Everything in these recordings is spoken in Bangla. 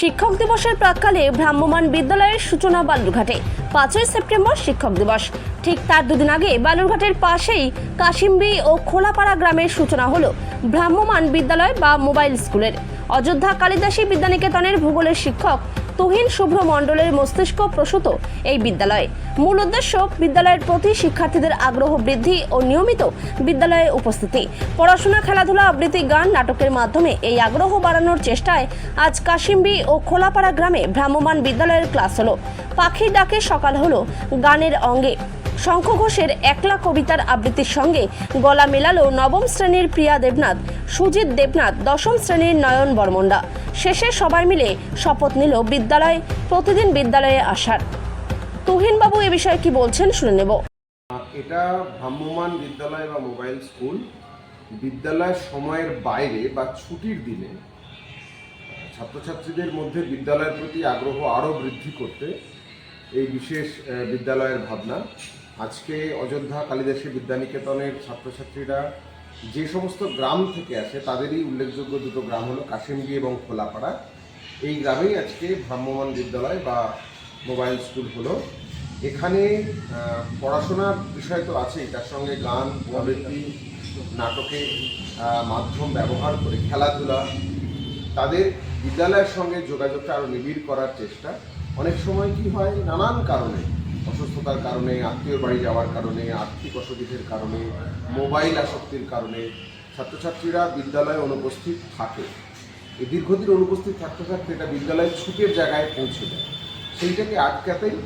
শিক্ষক দিবসের প্রাককালে ভ্রাম্যমান বিদ্যালয়ের সূচনা বালুরঘাটে, পাঁচই সেপ্টেম্বর শিক্ষক দিবস। ঠিক তার দুদিন আগে বালুরঘাটের পাশেই কাশিম্বি ও খোলাপাড়া গ্রামের সূচনা হলো ভ্রাম্যমান বিদ্যালয় বা মোবাইল স্কুলের। অযোধ্যা কালিদাসী বিদ্যানিকেতনের ভূগোলের শিক্ষক তুহিন শুভ্র মণ্ডলের মস্তিষ্ক প্রসূত এই বিদ্যালয়। মূল উদ্দেশ্য, বিদ্যালয়ের প্রতি শিক্ষার্থীদের আগ্রহ বৃদ্ধি ও নিয়মিত বিদ্যালয়ে উপস্থিতি। পড়াশোনা, খেলাধুলা, আবৃত্তি, গান, নাটকের মাধ্যমে এই আগ্রহ বাড়ানোর চেষ্টায় আজ কাশিম্বি ও খোলাপাড়া গ্রামে ভ্রাম্যমান বিদ্যালয়ের ক্লাস হলো। পাখির ডাকে সকাল হলো গানের অঙ্গে। শঙ্খ ঘোষের একলা কবিতার আবৃত্তির সঙ্গে গলা মেলালো নবম শ্রেণির প্রিয়া দেবনাথ, সুজিত দেবনাথ, দশম শ্রেণির নয়ন বর্মন্ডা শেষে সবাই মিলে শপথ নিল বিদ্যালয়, প্রতিদিন বিদ্যালয়ে আসার। তুহিনবাবু, এ বিষয়ে কি বলছেন শুনে নেব। এটা ভ্রাম্যমাণ বিদ্যালয় বা মোবাইল স্কুল। বিদ্যালয় সময়ের বাইরে বা ছুটির দিনে ছাত্রছাত্রীদের মধ্যে বিদ্যালয়ের প্রতি আগ্রহ আরও বৃদ্ধি করতে এই বিশেষ বিদ্যালয়ের ভাবনা। আজকে অযোধ্যা কালিদাসী বিদ্যানিকেতনের ছাত্রছাত্রীরা যে সমস্ত গ্রাম থেকে আসে, তাদেরই উল্লেখযোগ্য দুটো গ্রাম হলো কাশিমগি এবং খোলাপাড়া। এই গ্রামেই আজকে ভ্রাম্যমাণ বিদ্যালয় বা মোবাইল স্কুল হলো। এখানে পড়াশোনার বিষয় তো আছেই, তার সঙ্গে গান আবৃত্তি নাটকে মাধ্যম ব্যবহার করে খেলাধুলা, তাদের বিদ্যালয়ের সঙ্গে যোগাযোগটা আরও নিবিড় করার চেষ্টা। অনেক সময় কি হয়, নানান কারণে অসুস্থতার কারণে আত্মীয় বাড়ি যাওয়ার কারণে, আর্থিক অসুবিধের কারণে, মোবাইল আসক্তির কারণে ছাত্রছাত্রীরা বিদ্যালয়ে অনুপস্থিত থাকে। এই দীর্ঘদিন অনুপস্থিত থাকতে থাকতে এটা বিদ্যালয়ের ছুটির জায়গায় পৌঁছে যায়। সেইটাকে আটকাতেই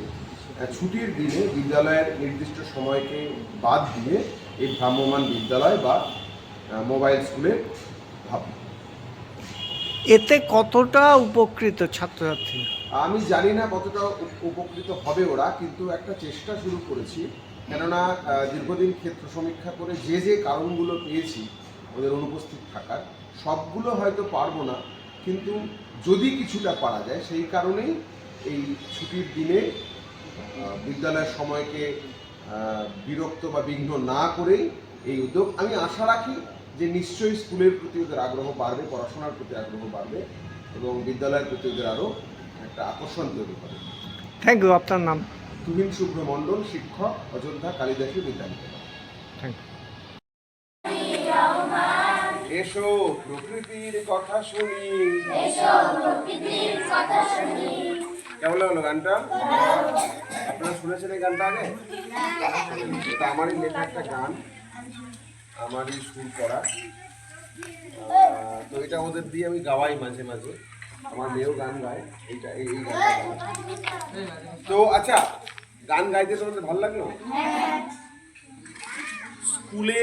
ছুটির দিনে বিদ্যালয়ের নির্দিষ্ট সময়কে বাদ দিয়ে এই ভ্রাম্যমান বিদ্যালয় বা মোবাইল স্কুলের ভাবনা এতে কতটা উপকৃত ছাত্রছাত্রী আমি জানি না কতটা উপ- উপকৃত হবে ওরা, কিন্তু একটা চেষ্টা শুরু করেছি। কেননা দীর্ঘদিন ক্ষেত্র সমীক্ষা করে যে যে কারণগুলো পেয়েছি, ওদের অনুপস্থিত থাকার, সবগুলো হয়তো পারব না। কিন্তু যদি কিছুটা পারা যায়, সেই কারণেই এই ছুটির দিনে বিদ্যালয়ের সময়কে বিরক্ত বা বিঘ্ন না করেই এই উদ্যোগ, আমি আশা রাখি যে নিশ্চয়ই স্কুলের প্রতি ওদের আগ্রহ বাড়বে, পড়াশোনার প্রতি আগ্রহ বাড়বে এবং বিদ্যালয়ের প্রতি ওদের আরও একটা আকর্ষণ তৈরি করে। থ্যাংক ইউ আপনার নাম? তুহিন শুভ্র মণ্ডল শিক্ষক অযোধ্যা কালিদাসী বিদ্যালয়। থ্যাংক ইউ এসো প্রকৃতির কথা শুনি। কেমন লাগল গানটা? আপনারা শুনেছেন এই গানটা আগে? এটা আমারই লেখা একটা গান। আমারই সুর করা। তো এটা ওদের দিয়ে আমি গাওয়াই মাঝে মাঝে। আমার মেয়েও গান গায়। এইটা এই গানটা তো আচ্ছা গান গাইতে তোমাদের ভালো লাগল? স্কুলে